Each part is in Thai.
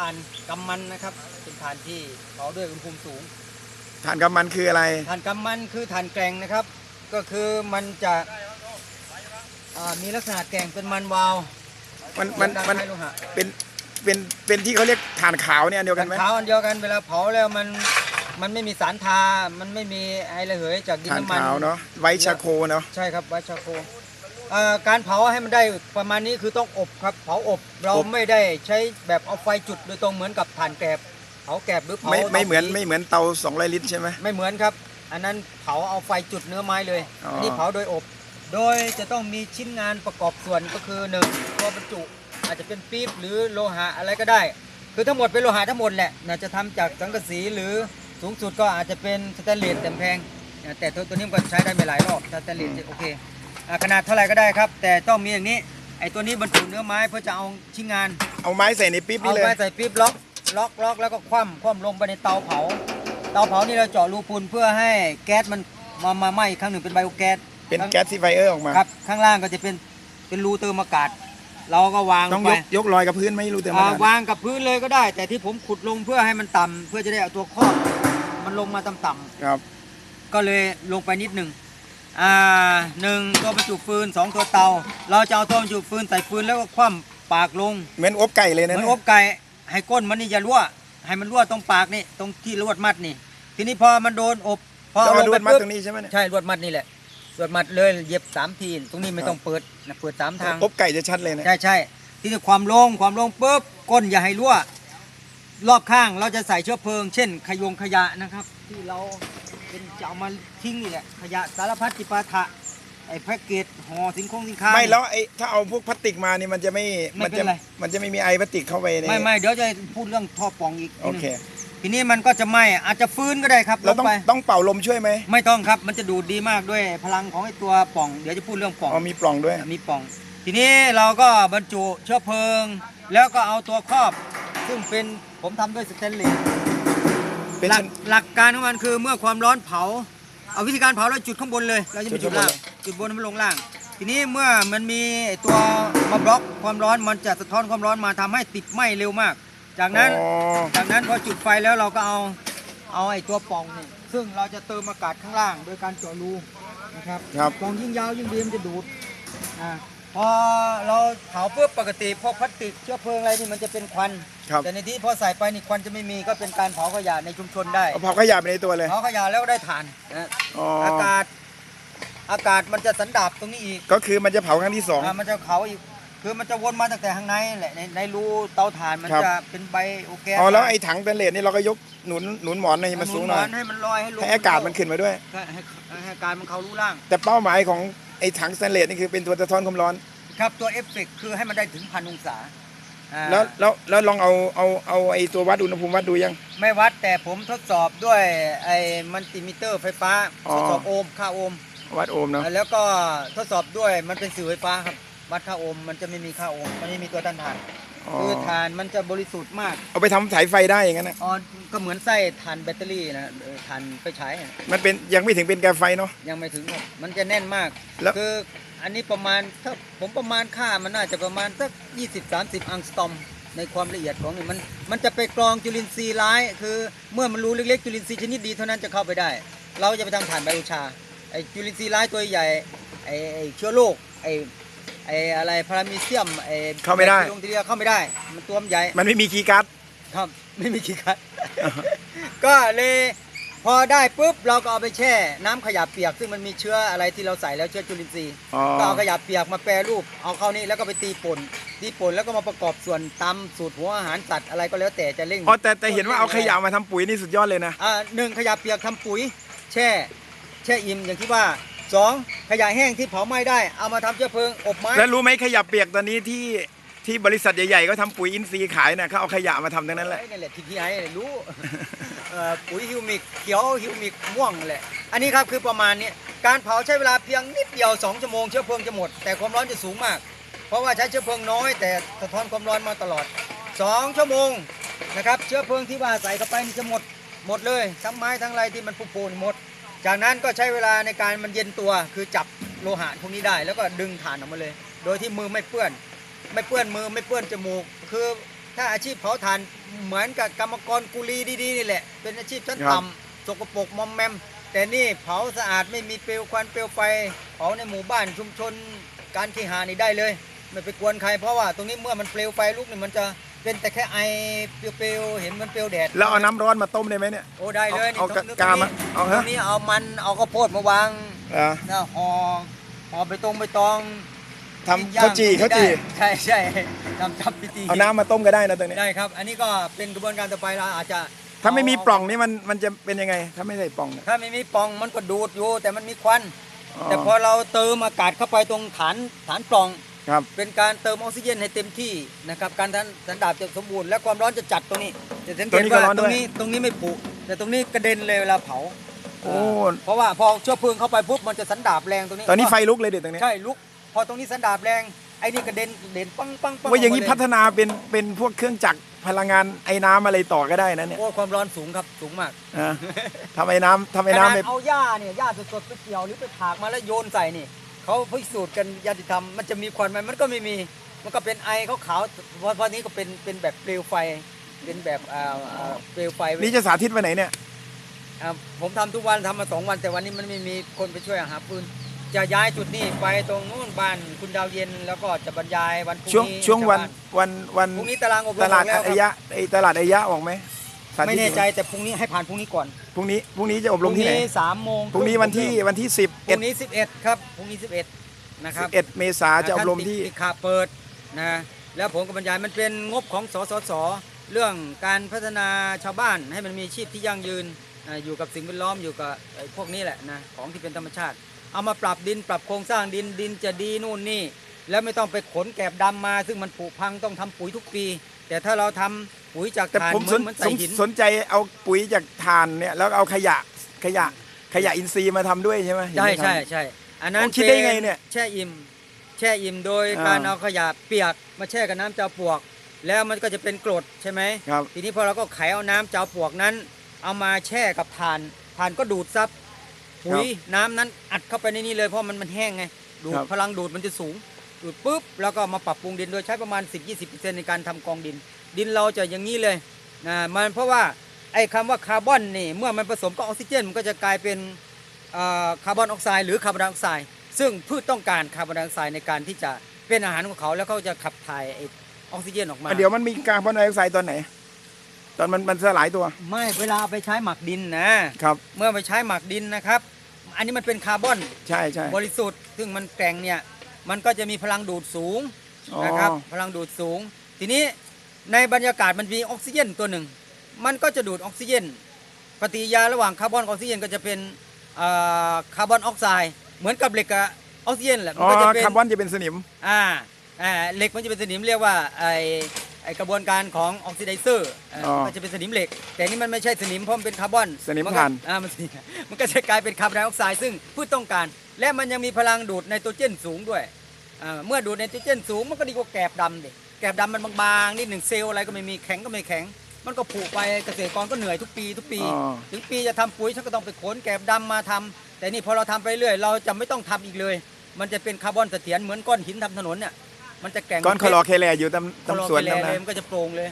ถ่านกำมันนะครับเป็นถ่านที่เผาด้วยอุณหภูมิสูงถ่านกำมันคืออะไรถ่านกำมันคือถ่านแกร่งนะครับ ก็คือมันจะอ่ามีลักษณะแกร่งเป็นมันวาวมันมันมันให้โลหะเป็นเป็นเป็นที่เขาเรียกถ่านขาวเนี่ยอันเดียวกันไหม ขาวอันเดียวกันเวลาเผาแล้วมันมันไม่มีสารทา มันไม่มีไอระเหยจากดินถ่านน้ำมันขาวเนาะไวท์ชาโคเนาะใช่ครับไวท์ชาโค เอ่อการเผาให้มันได้ประมาณนี้คือต้องอบครับเผาอบเราไม่ได้ใช้แบบเอาไฟจุดโดยตรงเหมือนกับถ่านแกบเผาแกบหรือเผาไม่ไม่เหมือนตาผีไม่เหมือนเตา200ลิตรใช่ไหมไม่เหมือนครับ อันนั้นเผาเอาไฟจุดเนื้อไม้เลยอ๋ออัอันนี้เผาโดยอบ โดยจะต้องมีชิ้นงานประกอบส่วนก็คือหนึ่งตัวบรรจุ อาจจะเป็นปี๊บหรือโลหะอะไรก็ได้ คือทั้งหมดเป็นโลหะทั้งหมดแหละน่าจะทำจากสังกะสีหรือสูงสุดก็อาจจะเป็นสแตนเลสแต่แพงอ่าแต่ตัวตัวนี้มันก็ใช้ได้ไม่หลายรอบสแตนเลสโอเคอ่า ขนาดเท่าไหร่ก็ได้ครับ แต่ต้องมีอย่างนี้ไอ้ตัวนี้บรรจุเนื้อไม้เพื่อจะเอาชิ้นงาน เอาไม้ใส่ในปิ๊บเอานี่เลยไปใส่ปี๊บล็อกล็อกล็อกแล้วก็คว่ำคว่ำลงไปในเตาเผา เตาเผานี่เราเจาะรูพุนเพื่อให้แก๊สมันมามาไหม้อีกครั้งหนึ่งเป็นไบโอแก๊สเป็นแก๊สซีไฟเออร์ออกมา ครับข้างล่างก็จะเป็นเป็นรูเติมอากาศ เราก็วางลต้องงไปยกยกลอยกับพื้นไม่รู้เต็มอ่าขนาดวางกับพื้นเลยก็ได้ แต่ที่ผมขุดลงเพื่อให้มันต่ำเพื่อจะได้เอาตัวครอบมันลงมาต่ำๆครับก็เลยลงไปนิดหนึ่ง อ่าหนึ่งตัวบรรจุฟืนสองตัวเตา เราจะเอาตัวบรรจุฟืนใส่ฟืนแล้วก็คว่ำปากลงเหมือนอบไก่เลยเหนะมือนอบไก่ให้ก้นมันนี่อย่ารั่ว ให้มันรั่วตรงปากนี่ตรงที่ลวดมัดนี่ ทีนี้พอมันโดนอบพอต้องเอามาลงดูไปดมัดปุ๊บตรงนี้ใช่ไหมเนี่ย ใช่ลวดมัดนี่แหละลวดมัดเลยเย็บสามทีตรงนี้ไม่ต้องเปิดนะเปิดสามทาง อบไก่จะชัดเลยนะใช่ใช่ทีนี้ความลงความลงปุ๊บก้นอย่าให้รั่ว รอบข้างเราจะใส่เชื้อเพลิง เช่น ขยงขยะนะครับ ที่เรา เป็นจะเอามาทิ้งนี่แหละขยะสารพัดจิปาถะไอ้แพ็กเกจห่อสินคงสินค้า ไม่แล้วไอ้ถ้าเอาพวกพลาสติกมานี่มันจะไม่ไม่มัเป็นจะไร มันจะไม่มีไอพลาสติกเข้าไปในไม่ไม่เดี๋ยวจะพูดเรื่องท่อป่องอีกทีโอนึงเค ทีนี้มันก็จะไหม้อาจจะฟื้นก็ได้ครับลเรางต้องไป ต้องเป่าลมช่วยไหมไม่ต้องครับ มันจะดูดดีมากด้วยพลังของไอ้ตัวป่อง เดี๋ยวจะพูดเรื่องป่องอ๋อมีปล่องด้วย มีป่อง ทีนี้เราก็บรรจุเชื้อเพลิง แล้วก็เอาตัวครอบ ซึ่งเป็นผมทำด้วยสแตนเลส เป็นหลัชกนหลักการของมันคือเมื่อความร้อนเผา เอาวิธีการเผาเราจุดข้างบนเลย เราจะไม่จุจุดดข้างบนล่างจุดบนให้มันลงล่าง ทีนี้เมื่อมันมีไอ้ตัวมาบล็อกความร้อนมันจะสะท้อนความร้อนมาทำให้ติดไหม้เร็วมาก จากนั้นอ๋อ จากนั้นพอจุดไฟแล้วเราก็เอาเอาไอ้ตัวปล่องนี่ซึ่งเราจะเติมอากาศข้างล่างโดยการเจาะรูนะครับครับ ปล่องยิ่งยาวยิ่งดีมันจะดูดอ่า พอเราเผาปุ๊บปกติพวกพลาสติกเชื้อเพลิงอะไรนี่มันจะเป็นควัน ครับ แต่ในที่พอใส่ไปนี่ควันจะไม่มีก็เป็นการเผาขยะในชุมชนได้เอาเผาขยะไปในตัวเลย เผาขยะแล้วก็ได้ถ่านนะอ๋ออากาศอากาศมันจะสันดาบตรงนี้อีกก็คือมันจะเผาครั้งที่สอง อ่ามันจะเผาอีกคือมันจะวนมาตั้งแต่ข้างในแหละในในรูเตาถ่านมันครับ จะเป็นใบโอเคอ๋อแล้วไอ้ถังเป็นเลสนี่เราก็ยกหนุนหนุนหมอนให้มันสูงหน่อย ให้มันลอยให้ลงให้อากาศมันขึ้นมาด้วย ให้ให้ให้อากาศมันเข้ารูล่าง แต่เป้าหมายของ ไอ้ถังสแตนเลสนี่คือเป็นตัวสะท้อนความร้อน ครับตัวเอฟเฟกต์คือให้มันได้ถึงพันองศาอ่าแล้วแล้วแล้วลองเอาเอาเอาไอ้ตัววัดอุณหภูมิวัดดูยัง ไม่วัดแต่ผมทดสอบด้วยไอ้มัลติมิเตอร์ไฟฟ้าอ๋อ ทดสอบโอห์มค่าโอห์มวัดโอห์มเนาะแล้วก็ทดสอบด้วยมันเป็นสื่อไฟฟ้าครับวัดค่าโอห์มมันจะไม่มีค่าโอห์มมันไม่มีตัวต้านทานอ๋อคือถ่านมันจะบริสุทธิ์มากเอาไปทำสายไฟได้อย่างนั้นนะ อ๋อ ก็เหมือนไส้ถ่านแบตเตอรี่นะเออถ่านไปใช้อะมันเป็นยังไม่ถึงเป็นแกนไฟเนาะ ยังไม่ถึงครับมันจะแน่นมาก แล้ว คืออันนี้ประมาณถ้าผมประมาณค่ามันน่าจะประมาณสัก20 30 อังสตอม ในความละเอียดของนี่มันมันจะไปกรองจุลินทรีย์ร้าย คือเมื่อมันรู้เล็กๆจุลินทรีย์ชนิดดีเท่านั้นจะเข้าไปได้ เราจะไปทำถ่านไบโอชาไอจุลินทรีย์ร้ายตัวใหญ่ไอไอเชื้อโรคไอไออะไรพารามิเซียมไอเข้าไม่ได้ แบคทีเรียเข้าไม่ได้ มันตัวมันใหญ่ มันไม่มีคีย์การ์ด ครับไม่มีขี้คัด ก็เลยพอได้ปุ๊บเราก็เอาไปแช่ น้ำขยะเปียก ซึ่งมันมีเชื้ออะไรที่เราใส่แล้วเชื้อจุลินทรีย์อ๋อ ก็เอาขยะเปียกมาแปรรูปเอาเข้านี่แล้วก็ไปตีป่นตีป่นแล้วก็มาประกอบส่วนตำสูตรหัวอาหารสัตว์อะไรก็แล้วแต่จะเร่งอ๋อแต่แต่เห็นว่าเอาขยะมาทำปุ๋ยนี่สุดยอดเลยนะ อ่าหนึ่งขยะเปียกทำปุ๋ย แช่ แช่อิ่มอย่างที่ว่าสองขยะแห้งที่เผาไหม้ได้เอามาทำเชื้อเพลิงอบไม้ แล้วรู้ไหมขยะเปียกตอนนี้ที่ ที่บริษัทใหญ่ๆก็ทำปุ๋ยอินทรีย์ขายน่ะเขาเอาขยะมาทำทั้งนั้นแหละนี่แหละที่พี่ไอ้รู้เอ่อปุ๋ยฮิวมิกเขียวฮิวมิกม่วงแหละ อันนี้ครับคือประมาณนี้การเผาใช้เวลาเพียงนิดเดียว 2 ชั่วโมงเชื้อเพลิงจะหมด แต่ความร้อนจะสูงมาก เพราะว่าใช้เชื้อเพลิงน้อย แต่สะท้อนความร้อนมาตลอด 2 ชั่วโมงนะครับเชื้อเพลิงที่ว่าใส่เข้าไปนี่จะหมดหมดเลยทั้งไม้ทั้งอะไรที่มันผุๆนี่หมด จากนั้นก็ใช้เวลาในการมันเย็นตัว คือจับโลหะพวกนี้ได้ แล้วก็ดึงถ่านออกมาเลย โดยที่มือไม่เปื้อน ไม่เปื้อนมือไม่เปื้อนจมูก คือถ้าอาชีพเผาถ่านเหมือนกับกรรมกรกุลีดีๆนี่แหละ เป็นอาชีพชั้นครับ ต่ำสกปรกมอมแมม แต่นี่เผาสะอาดไม่มีเปลวควันเปลวไฟเผาในหมู่บ้านชุมชนการเคหานี่ได้เลย ไม่ไปกวนใครเพราะว่าตรงนี้เมื่อมันเปลวไฟลุกนี่มันจะเป็นแต่แค่ไอเปลวๆเห็นมันเปลวแดด แล้วเอาน้ำร้อนมาต้มได้ไหมเนี่ย โอ้ได้เลยนี่เอาตรงเอากามาเอาตฮะรงนี้เอามันเอาข้าวโพดมาวางอ่า นะห่อห่อไปตรงไปตอง ทำข้าวจี่ข้าวจี่ใช่ใช่ทำทับพิธีเอาน้ำมาต้มก็ได้นะตรงนี้ได้ครับ อันนี้ก็เป็นกระบวนการต่อไปเราอาจจะ ถ้าไม่มีปล่องนี่มันมันจะเป็นยังไง ถ้าไม่ใส่ปล่องเนี่ยถ้าไม่มีปล่องมันก็ดูดอยู่แต่มันมีควันอ๋อแต่พอเราเติมอากาศเข้าไปตรงฐานฐานปล่องครับเป็นการเติมออกซิเจนให้เต็มที่นะครับการทันสันดาบจะสมบูรณ์และความร้อนจะจัดตรงนี้จะสังเกตรงตนี้ก็ว่าร้อนตด้รวยงนี้ตรงนี้ไม่ผุแต่ตรงนี้กระเด็นเลยเวลาเผาโอ้เพราะว่าพอเชื้อเพลิงเข้าไปปุ๊บมันจะสันดาบแรงตรงนี้ ตอนนี้ไฟลุกเลยเด็ดตรงนี้ใช่ลุก พอตรงนี้สันดาบแรงไอ้นี่กระเด็นเด่นปังปังปังว่าอย่างนี้กมพัเลฒนาเป็นเป็นพวกเครื่องจักรพลังงานไอ้น้ำอะไรต่อก็ได้นะเนี่ยโอ้ความร้อนสูงครับสูงมากอ่าทำไอ้น้ำทำไอ้ขนาน้ำดไปเอาหญ้าเนี่ยหญ้าสดๆไปเกี่ยวหรือไปถากมาแล้วโยนใส่นี่เขาพิสูจน์กันญาติธรรมมันจะมีควันไหมมันก็ไม่มีมันก็เป็นไอขาวๆเพราะเพราะนี้ก็เป็นเป็นแบบเปลวไฟเป็นแบบอ่าอ่าเปลวไฟ นี่จะสาธิตไปไหนเนี่ย อ่าผมทำทุกวันทำมาสองวันแต่วันนี้มันไม่มีคนไปช่วยหาปืน จะย้ายจุดนี้ไปตรงนู้นบ้านคุณดาวเย็นแล้วก็จะบรรยายวันพรุ่งช่วงนี้ช่วงวันชาบ้าวันวันพรุ่งนี้ตารางอบรมตลาดออกแล้วอครับยะไอ้ตลาดอายะออกไหมสาธิตไม่แน่ใจแต่พรุ่งนี้ให้ผ่านพรุ่งนี้ก่อนพรุ่งนี้พรุ่งนี้จะอบรมที่ไหนสามโมงพรุ่งนี้วันที่วันที่สิบพเอ็รุ่ดงนี้สิบเอ็ดครับพรุ่งนี้สิบเอ็ดนะครับ เอ็ดเมษาจะอบรมที่ ท่านติดขาเปิดนะแล้วผมก็บรรยายมันเป็นงบของสสส เรื่องการพัฒนาชาวบ้านให้มันมีชีพที่ยั่งยืนอ่าอยู่กับสิ่งแวดล้อมอยู่กับไอ้พวกนี้แหละนะของที่เป็นธรรมชาติ เอามาปรับดินปรับโครงสร้างดินดินจะดีนู่นนี่ แล้วไม่ต้องไปขนแกบดำมา ซึ่งมันผุพังต้องทำปุ๋ยทุกปี แต่ถ้าเราทำปุ๋ยจากแต่ถ่านผมเหสมือนนเหมือนสใส่นหินสนใจเอาปุ๋ยจากถ่านเนี่ยแล้วเอาขยะขยะขยะอินทรีย์มาทำด้วยใช่ไหมเห็นใช่ไหมครับใช่ใช่อันนั้นโอ้คิดได้ไงเนี่ยป็แช่อิ่มแช่อิ่มโดยอ่าการเอาขยะเปียกมาแช่กับน้ำเจ้าปวก แล้วมันก็จะเป็นกรดใช่ไหมครับทีนี้พอเราก็ไขเอาน้ำเจ้าปวกนั้น เอามาแช่กับถ่านถ่านก็ดูดซับ ปุ๋ยน้ำนั้นอัดเข้าไปในนี้เลยเพราะมันมันแห้งไงดูดครับพลังดูดมันจะสูงดูดปุ๊บแล้วก็มาปรับปรุงดินโดยใช้ประมาณ 10-20%ในการทำกองดิน ดินเราจะอย่างนี้เลยนะมันเพราะว่าไอ้คำว่าคาร์บอนนี่เมื่อมันผสมกับออกซิเจนมันก็จะกลายเป็นเอ่อคาร์บอนออกไซด์หรือคาร์บอนไดออกไซด์ซึ่งพืชต้องการคาร์บอนไดออกไซด์ในการที่จะเป็นอาหารของเขาแล้วเขาจะขับถ่ายไอ้ออกซิเจนออกมาอะเดี๋ยวมันมีการบอนไดออกไซด์ตอนไหน ตอนมันมันสลายตัว ไม่เวลาเอาไปใช้หมักดินนะครับ เมื่อไปใช้หมักดินนะครับ อันนี้มันเป็นคาร์บอนใช่ใช่บริสุทธิ์ ซึ่งมันแกร่งเนี่ย มันก็จะมีพลังดูดสูงอ๋อนะครับ พลังดูดสูง ทีนี้ในบรรยากาศมันมีออกซิเจนตัวหนึ่ง มันก็จะดูดออกซิเจน ปฏิกิริยาระหว่างคาร์บอนกับออกซิเจนก็จะเป็นเอ่อคาร์บอนออกไซด์ เหมือนกับเหล็กกับออกซิเจนแหละ มัอ๋อก็จะเป็นคาร์บอนจะเป็นสนิม อ่า อ่า เหล็กมันจะเป็นสนิมเรียกว่าไอ ไอกระบวนการของออกซิไดเซอร์อ๋อมันจะเป็นสนิมเหล็ก แต่นี่มันไม่ใช่สนิมเพราะมันเป็นคาร์บอนสนิมก็ถ่านอ่ามันมันก็จะกลายเป็นคาร์บอนไดออกไซด์ซึ่งพืชต้องการ และมันยังมีพลังดูดไนโตรเจนสูงด้วยอ่าเมื่อดูดไนโตรเจนสูงมันก็ดีกว่าแกบดำดิแกบดำมันบางๆนิดหนึ่งเซลล์อะไรก็ไม่มีแข็งก็ไม่แข็ง มันก็ผุไปเกษตรกรก็เหนื่อยทุกปีทุกปีอ๋อถึงปีจะทำปุ๋ยฉันก็ต้องไปขนแกบดำมาทำแต่นี่พอเราทำไปเรื่อยเราจะไม่ต้องทำอีกเลย มันจะเป็นคาร์บอนเสถียรเหมือนก้อนหินทำถนนเนี่ย มันจะแกร่งก้อนคลอร์เคแลอยู่ตามคตามลอสวนเคตามเลนายมันก็จะโปร่งเลย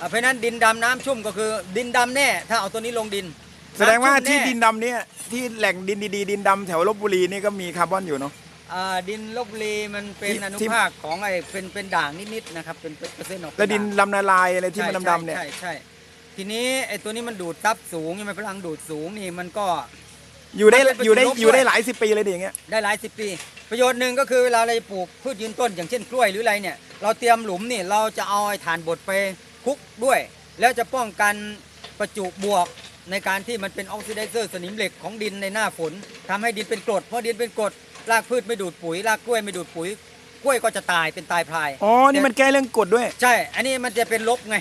อ่าเพราะฉะนั้นดินดำน้ำชุ่มก็คือดินดำแน่ ถ้าเอาตัวนี้ลงดิน แสดงว่าน้ำชุ่มที่แดินดำเนี่ยที่แหล่งดินดีๆดินดำแถวลบบุรีนี่ก็มีคาร์บอนอยู่เนาะอ่าดินลบบุรีมันเป็นที่อนุที่ภาคของไอ้เป็นเป็นด่างนิดๆนะครับเป็นเป็นเปอร์เซ็นต์ออกเป็แล้วดินด่างลำนาลายอะไรที่มันใช่ดำๆเนี่ยใช่ใช่ใช่ทีนี้ไอ้ตัวนี้มันดูดซับสูงใช่ไหมพลังดูดสูงนี่มันก็ อยู่ได้มันเป็นอยู่ได้ประโยชน์อยู่ได้ด้วยหลายสิบปีเลยดิอย่างเงี้ยได้หลายสิบปี ประโยชน์หนึ่งก็คือเวลาเราจะปลูกพืชยืนต้น อย่างเช่นกล้วยหรืออะไรเนี่ย เราเตรียมหลุมนี่เราจะเอาไอ้ถ่านบดไปคลุกด้วย แล้วจะป้องกันประจุบวกในการที่มันเป็นออกซิไดเซอร์สนิมเหล็กของดินในหน้าฝนทำให้ดินเป็นกรดเพราะดินเป็นกรดรากพืชไม่ดูดปุ๋ยรากกล้วยไม่ดูดปุ๋ยกล้วยก็จะตายเป็นตายพลายอ๋อนี่มันแก้เรื่องกรดด้วย ใช่ อันนี้มันจะเป็นลบไง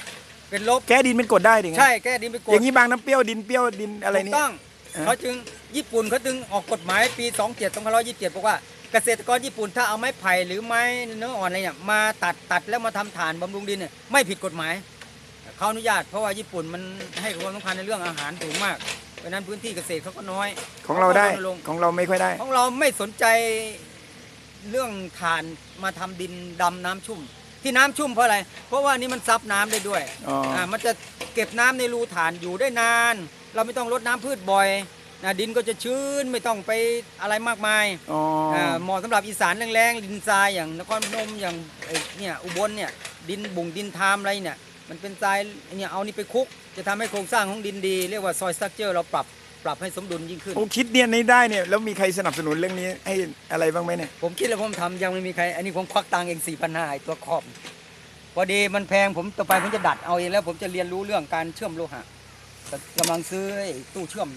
เป็นลบแก้ดินเป็นกรดได้ดิไงใช่แก้ดินเป็นกรอดย่างนี้บางน้ำเปรี้ยวดินเปรี้ยวดินอะไรถูนี่กต้องอ่า เขาจึงญี่ปุ่นเขาจึงออกกฎหมายปี 27 2527 บอกว่าเกษตรกรญี่ปุ่นถ้าเอาไม้ไผ่หรือไม้เนื้ออ่อนอะไรเนี่ยมาตัดตัดแล้วมาทำฐานบำรุงดินเนี่ยไม่ผิดกฎหมายเขาอนุญาตเพราะว่าญี่ปุ่นมันให้ความสำคัญในเรื่องอาหารสูงมากเพราะฉะนั้นพื้นที่เกษตรเขาก็น้อย ของเราได้ขก็ลงของเราไม่ค่อยได้ ของเราไม่สนใจเรื่องฐานมาทำดินดำน้ำชุ่ม ที่ที่น้ำชุ่มเพราะอะไร เพราะว่านี่มันซับน้ำได้ด้วยอ๋ออ่ามันจะเก็บน้ำในรูฐานอยู่ได้นาน เราไม่ต้องรดน้ำพืชบ่อยนะดินก็จะชื้นไม่ต้องไปอะไรมากมายอ๋ออาเหมาะสำหรับอีสานแรงๆดินทรายอย่างนครพนมอย่างไอ้เนี่ยอุบลเนี่ยดินบุ่งดินทามอะไรเนี่ยมันเป็นทรายเนี่ยเอานี่ไปคลุก จะทำให้โครงสร้างของดินดี เรียกว่าซอยสตั๊กเจอร์เราปรับปรับให้สมดุลยิ่งขึ้นโอ้คิดเนี่ยนี้ได้เนี่ยแล้วมีใครสนับสนุนเรื่องนี้ให้อะไรบ้างไหมเนี่ยผมคิดแล้วผมทำยังไม่มีใคร อันนี้ผมควักตังค์เองสี่พันห้าตัวขอบพอดีมันแพงผมต่อไปผมจะดัดเอาเองแล้วผมจะเรียนรู้เรื่องการเชื่อมโลหะ แต่กำลังซื้อไอ้ตู้เชื่อม